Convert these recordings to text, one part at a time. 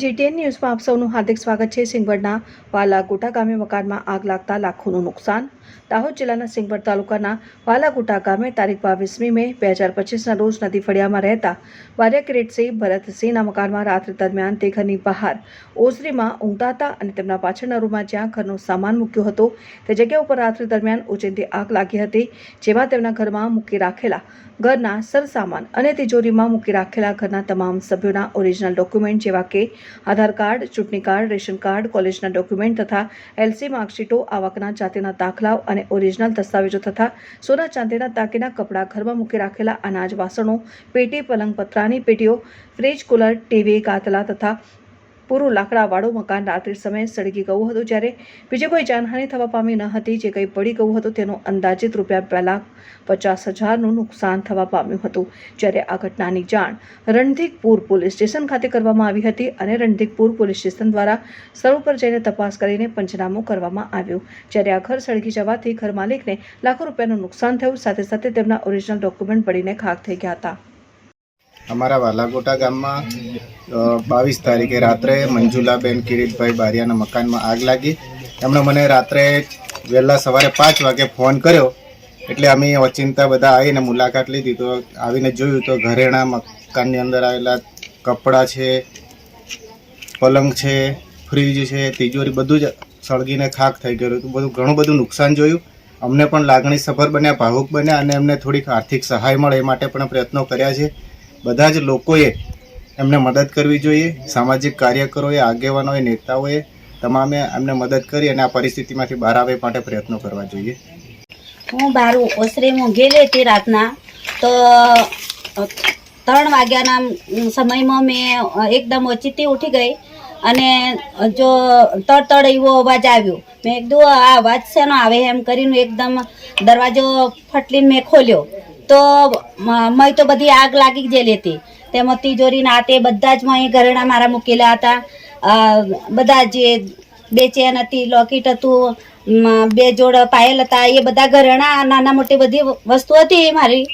GTN ન્યૂઝમાં આપ સૌનું હાર્દિક સ્વાગત છે. સિંગવડના વાલાગોટા ગામે મકાનમાં આગ લાગતા લાખોનું નુકસાન. દાહોદ જિલ્લાના સિંગવડ તાલુકાના વાલાગોટા ગામે તારીખ બાવીસમી મે બે હજાર પચીસના રોજ નદી ફળિયામાં રહેતા વાર્યા કિરીટસિંહ ભરતસિંહના મકાનમાં રાત્રિ દરમિયાન તે ઘરની બહાર ઓસરીમાં ઊંઘતા હતા અને તેમના પાછળના રૂમમાં જ્યાં ઘરનો સામાન મૂક્યો હતો, તે જગ્યા ઉપર રાત્રિ દરમિયાન ઓચિંતી આગ લાગી હતી, જેમાં તેમના ઘરમાં મૂકી રાખેલા ઘરના સરસામાન અને તિજોરીમાં મૂકી રાખેલા ઘરના તમામ સભ્યોના ઓરિજિનલ ડોક્યુમેન્ટ જેવા કે આધાર કાર્ડ, ચૂંટણી કાર્ડ, રેશન કાર્ડ, કોલેજના ડોક્યુમેન્ટ તથા એલસી માર્કશીટો, આવકના જાતિના દાખલાઓ અને ઓરિજિનલ દસ્તાવેજો તથા સોના ચાંદીના તાકીના કપડાં ઘરમાં મૂકી રાખેલા અનાજ, વાસણો, પેટી પલંગ પતરાની પેટીઓ, ફ્રીજ, કુલર, ટીવી, કાતલા તથા પૂરું લાકડાવાળું મકાન રાત્રિ સમયે સળગી ગયું હતું જ્યારે બીજી કોઈ જાનહાનિ થવા પામી ન હતી, જે કંઈ પડી ગયું હતું તેનું અંદાજિત રૂપિયા બે લાખ પચાસ હજારનું નુકસાન થવા પામ્યું હતું. જ્યારે આ ઘટનાની જાણ રણધીકપુર પોલીસ સ્ટેશન ખાતે કરવામાં આવી હતી અને રણધીકપુર પોલીસ સ્ટેશન દ્વારા સ્થળ ઉપર જઈને તપાસ કરીને પંચનામું કરવામાં આવ્યું. જ્યારે આ ઘર સળગી જવાથી ઘર માલિકને લાખો રૂપિયાનું નુકસાન થયું, સાથે સાથે તેમના ઓરિજિનલ ડોક્યુમેન્ટ પડીને ખાક થઈ ગયા હતા. અમારા વાલાગોટા ગામમાં બાવીસ તારીખે રાત્રે મંજુલાબેન કિરીટભાઈ બારિયાના મકાનમાં આગ લાગી. એમણે મને રાત્રે વહેલા સવારે પાંચ વાગે ફોન કર્યો. એટલે અમે ઓચિંતા બધા આવીને મુલાકાત લીધી તો આવીને જોયું તો ઘરેણા મકાનની અંદર આવેલા કપડાં છે, પલંગ છે, ફ્રીજ છે, તિજોરી બધું જ સળગીને ખાક થઈ ગયું હતું. બધું ઘણું બધું નુકસાન જોયું. અમને પણ લાગણી સફર બન્યા, ભાવુક બન્યા અને એમને થોડીક આર્થિક સહાય મળે એ માટે પણ પ્રયત્નો કર્યા છે. બધા જ લોકોએ એમને મદદ કરવી જોઈએ. સામાજિક કાર્યકરોએ, આગેવાનોએ, નેતાઓએ તમામે એમને મદદ કરી અને આ પરિસ્થિતિમાંથી બહાર આવે માટે પ્રયત્નો કરવા જોઈએ. હું બારું ઓસરીમાં ગયેલી હતી રાતના. તો ત્રણ વાગ્યાના સમયમાં મેં એકદમ ઓચિતી ઉઠી ગઈ અને જો તડતડ એવો અવાજ આવ્યો. મેં એકદમ આ અવાજ શેનો આવે? એમ કરીને એકદમ દરવાજો ફટલીને મેં ખોલ્યો. તો મય તો બધી આગ લાગી ગયેલી હતી. તેમાં તિજોરી ના તે બધા જ મય ઘરેણા મારા મૂકેલા હતા. બધા જે બે ચેન હતી, લોકેટ હતું બે જોડ પાયલ હતા, એ બધા ઘરેણા નાના મોટી બધી વસ્તુ હતી મારી.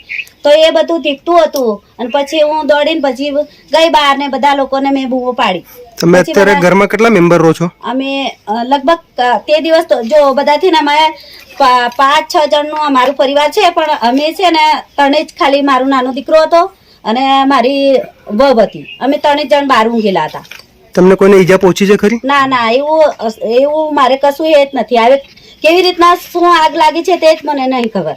તો એ બધું દીખતું હતું. અને પછી હું દોડીને પછી ગઈ બહાર ને બધા લોકોને મેં બૂમો પાડી. તમે પછી અત્યારે ઘરમાં કેટલા મેમ્બર રહો છો? અમે લગભગ તે દિવસ તો જો બધાથી ને અમે પાંચ છ જણનું અમારું પરિવાર છે પણ અમે છે ને ત્રણે જ ખાલી મારું નાનો દીકરો હતો અને મારી વહુ હતી. અમે ત્રણે જણ બહાર ઊંઘેલા હતા. તમને કોઈને ઈજા પહોંચી છે ખરી? ના ના એવું એવું મારે કશું એ જ નથી. આવે કેવી રીતના શું આગ લાગી છે તે જ મને નહીં ખબર.